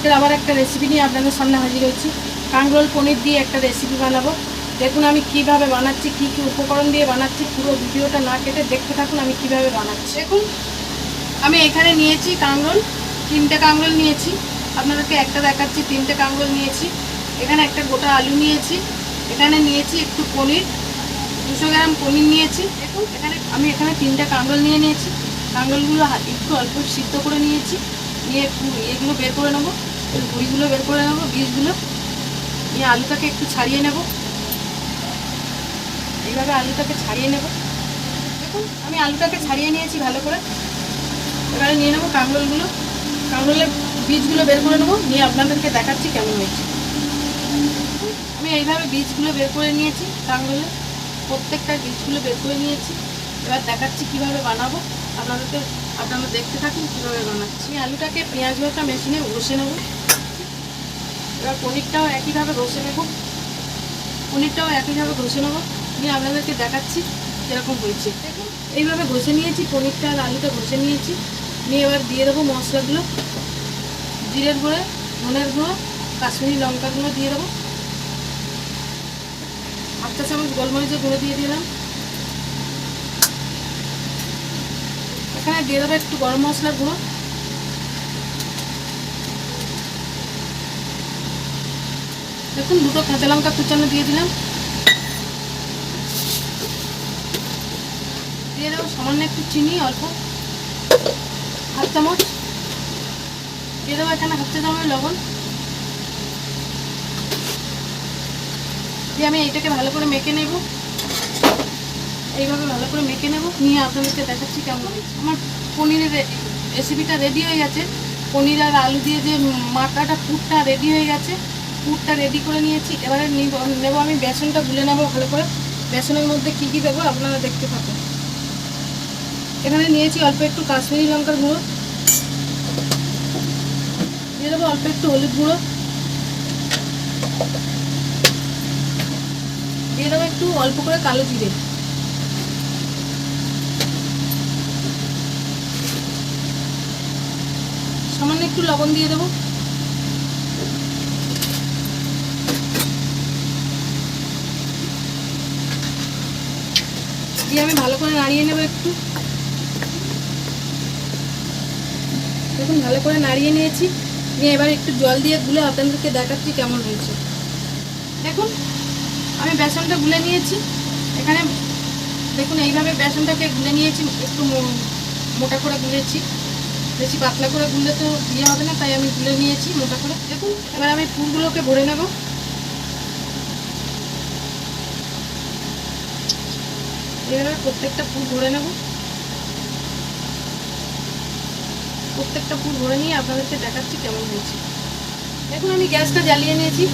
আজকের আবার একটা রেসিপি নিয়ে আপনাদের সামনে হাজির হয়েছি। কাঁকরোল পনির দিয়ে একটা রেসিপি বানাবো। দেখুন আমি কীভাবে বানাচ্ছি, কি কি উপকরণ দিয়ে বানাচ্ছি, পুরো ভিডিওটা না কেটে দেখতে থাকুন আমি কীভাবে বানাচ্ছি। দেখুন, আমি এখানে নিয়েছি কাঁকরোল তিনটে কাঁকরোল নিয়েছি। আপনাদেরকে একটা দেখাচ্ছি, তিনটে কাঁকরোল নিয়েছি। এখানে একটা গোটা আলু নিয়েছি। এখানে নিয়েছি একটু পনির, দুশো গ্রাম পনির নিয়েছি। দেখুন, এখানে আমি এখানে তিনটে কাঁকরোল নিয়ে নিয়েছি। কাঁকরোলগুলো একটু অল্প সিদ্ধ করে নিয়েছি। নিয়ে একটু এগুলো বের করে নেব এর ভুঁড়িগুলো বের করে নেব বীজগুলো। নিয়ে আলুটাকে একটু ছাড়িয়ে নেব। এইভাবে আলুটাকে ছাড়িয়ে নেব। দেখুন আমি আলুটাকে ছাড়িয়ে নিয়েছি ভালো করে। এবারে নিয়ে নেব কাঁকরোলগুলো। কাঁকরোলের বীজগুলো বের করে নেব। নিয়ে আপনাদেরকে দেখাচ্ছি কেমন হয়েছে। আমি এইভাবে বীজগুলো বের করে নিয়েছি কাঁকরোলের প্রত্যেকটা বীজগুলো বের করে নিয়েছি। এবার দেখাচ্ছি কীভাবে বানাবো। আপনাদেরকে আপনারা দেখতে থাকুন কীভাবে বানাচ্ছি। আলুটাকে পেঁয়াজ ভাজা মেশিনে ঘষে নেব। এবার পনিরটাও একইভাবে ঘষে নেব। পনিরটাও একইভাবে ঘষে নেব। নিয়ে আপনাদেরকে দেখাচ্ছি কীরকম হয়েছে। দেখুন, এইভাবে ঘষে নিয়েছি। পনিরটা আর আলুটা ঘষে নিয়েছি। নিয়ে এবার দিয়ে দেবো মশলাগুলো। জিরের গুঁড়ো, ধনের গুঁড়ো, কাশ্মীরি লঙ্কা গুঁড়ো দিয়ে দেবো। চা চামচ গোলমরিচের গুঁড়ো দিয়ে দিলাম। এখানে দিয়ে দেবো একটু গরম মশলা গুঁড়ো। দেখুন, দুটো কাঁচা লঙ্কা কুচানো দিয়ে দিলাম। দিয়ে দেবো সামান্য একটু চিনি, অল্প হাফ চামচ। দিয়ে দেবো এখানে হাফ চামচ লবণ। দিয়ে আমি এইটাকে ভালো করে মেখে নেব। এইভাবে ভালো করে মেখে নেব। নিয়ে আপনাদেরকে দেখাচ্ছি কেমন আমার পনিরের রেসিপিটা রেডি হয়ে গেছে। পনির আর আলু দিয়ে যে মাখাটা পুরটা রেডি হয়ে গেছে। পুরটা রেডি করে নিয়েছি। এবারে নিব আমি বেসনটা গুলে নেব ভালো করে। বেসনের মধ্যে কী কী দেবো আপনারা দেখতে থাকুন। এখানে নিয়েছি অল্প একটু কাশ্মীরি লঙ্কার গুঁড়ো। দিয়ে দেবো অল্প একটু হলুদ গুঁড়ো। দিয়ে দেবো একটু অল্প করে কালো জিরে। সামান্য একটু লবণ দিয়ে দেবো। দিয়ে আমি ভালো করে নাড়িয়ে নেব একটু। দেখুন, ভালো করে নাড়িয়ে নিয়েছি। নিয়ে এবার একটু জল দিয়ে গুলে আপনাদেরকে দেখাচ্ছি কেমন হয়েছে। দেখুন, আমি বেসনটা গুলে নিয়েছি। এখানে, দেখুন, এইভাবে বেসনটাকে গুলে নিয়েছি, একটু মোটা করে গুলেছি। বেশি পাতলা করে গুললে তো ইয়ে হবে না, তাই আমি গুলে নিয়েছি মোটা করে। দেখুন, এবার আমি ফুলগুলোকে ভরে নেব। এভাবে প্রত্যেকটা ফুল ভরে নেব। প্রত্যেকটা ফুল ভরে নিয়ে আপনাদেরকে দেখাচ্ছি কেমন হয়েছে। দেখুন, আমি গ্যাসটা জ্বালিয়ে নিয়েছি।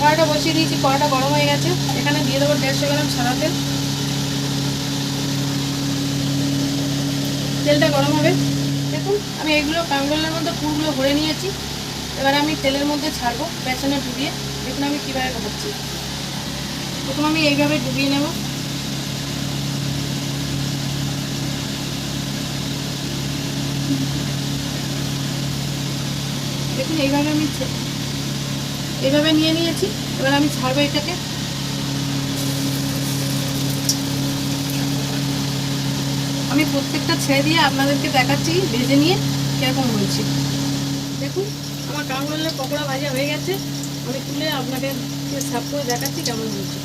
কড়াটা বসিয়ে দিয়েছি কড়াটা গরম হয়ে গেছে। এখানে দিয়ে দেবো দেড়শো গ্রাম সাদা তেল। তেলটা গরম হবে। দেখুন, আমি এগুলো কাঙ্গলের মধ্যে ফুলগুলো ভরে নিয়েছি। এবার আমি তেলের মধ্যে ছাড়বো, বেসনে ডুবিয়ে। দেখুন আমি কীভাবে ভাবছি প্রথম আমি এইভাবে ডুবিয়ে নেব। দেখুন, এইভাবে আমি এইভাবে নিয়ে নিয়েছি। এবার আমি ছাড়বো এটাকে। আমি প্রত্যেকটা ছেড়ে দিয়ে আপনাদেরকে দেখাচ্ছি, ভেজে নিয়ে কীরকম হয়েছে। দেখুন, আমার কাঁকরোলের পকোড়া ভাজা হয়ে গেছে। আমি তুলে আপনাকে সাফ করে দেখাচ্ছি কেমন হয়েছে।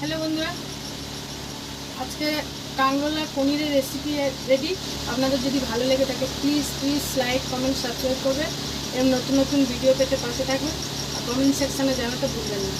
হ্যালো বন্ধুরা, আজকে কাঙ্গলা পনিরের রেসিপি রেডি আপনাদের যদি ভালো লেগে থাকে please please like comment subscribe করবে এবং নতুন নতুন ভিডিও পেতে পাশে থাকবেন। আর কমেন্ট সেকশানে জানাতে ভুলবেন না।